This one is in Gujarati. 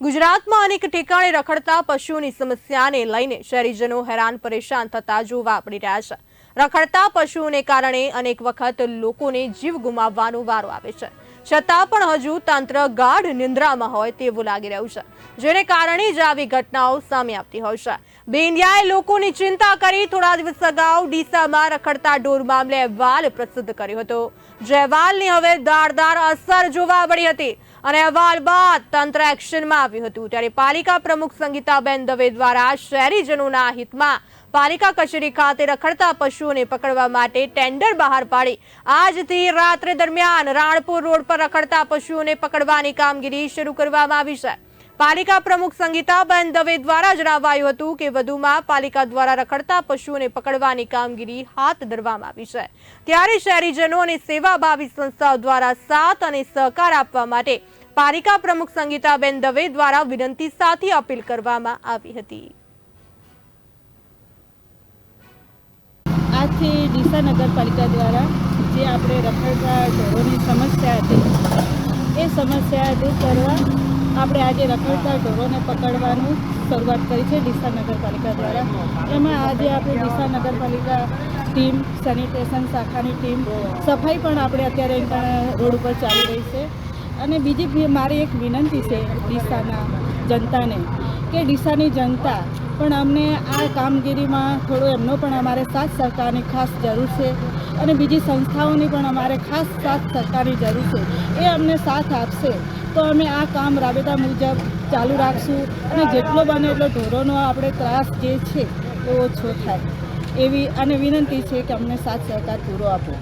ગુજરાતમાં અનેક ઠેકાણે રખડતા પશુઓની સમસ્યાને લઈને શહેરીજનો હેરાન પરેશાન થતા જોવા મળી રહ્યા છે. રખડતા પશુઓને કારણે અનેક વખત લોકોને જીવ ગુમાવવાનો વારો આવે છે. છતાં પણ હજુ તંત્ર ગાઢ નિંદ્રામાં હોય તેવું લાગી રહ્યું છે, જેને કારણે જ આવી ઘટનાઓ સામે આવતી હોય છે. બેન્ડિયાએ લોકોની ચિંતા કરી થોડા દિવસ અગાઉ ડીસામાં રખડતા ઢોર મામલે અહેવાલ પ્રસિદ્ધ કર્યો હતો. જે અહેવાલની હવે દાળદાર અસર જોવા મળી હતી. અને અહેવાલ બાદ તંત્ર એક્શનમાં આવ્યું હતું. ત્યારે પાલિકા પ્રમુખ સંગીતાબેન દવે દ્વારા શહેરીજનોના હિતમાં પાલિકા કચેરી ખાતે રખડતા પશુઓને પકડવા માટે ટેન્ડર બહાર પાડી આજથી રાત્રે દરમિયાન રાણપુર રોડ પર રખડતા પશુઓને પકડવાની કામગીરી શરૂ કરવામાં આવી છે. પાલિકા પ્રમુખ સંગીતાબેન દવે દ્વારા જણાવાયું હતું કે વધુમાં પાલિકા દ્વારા રખડતા પશુઓને પકડવાની કામગીરી હાથ ધરવામાં આવી છે. ત્યારે શહેરીજનો અને સેવાભાવી સંસ્થાઓ દ્વારા સાથ અને સહકાર આપવા માટે પાલિકા પ્રમુખ સંગીતાબેન દવે દ્વારા વિનંતી સાથે અપીલ કરવામાં આવી હતી. આજથી ડીસા નગરપાલિકા દ્વારા જે આપણે રખડતા ઢોરોની સમસ્યા હતી, એ સમસ્યા દૂર કરવા આપણે આજે રખડતા ઢોરોને પકડવાનું શરૂઆત કરી છે ડીસા નગરપાલિકા દ્વારા. એમાં આજે આપણે ડીસા નગરપાલિકા ટીમ, સેનિટેશન શાખાની ટીમ, સફાઈ પણ આપણે અત્યારે રોડ ઉપર ચાલી રહી છે. અને બીજી મારી એક વિનંતી છે ડીસાના જનતાને કે ડીસાની જનતા પણ અમને આ કામગીરીમાં થોડો એમનો પણ અમારે સાથ સહકારની ખાસ જરૂર છે. અને બીજી સંસ્થાઓની પણ અમારે ખાસ સાથ સરકારની જરૂર છે. એ અમને સાથ આપશે. તો અમે આ કામ રાબેતા મુજબ ચાલુ રાખશું અને જેટલો બને એટલો ઢોરોનો આપણે ત્રાસ જે છે એ ઓછો થાય. એવી અને વિનંતી છે કે અમને સાથ સહકાર પૂરો આપો.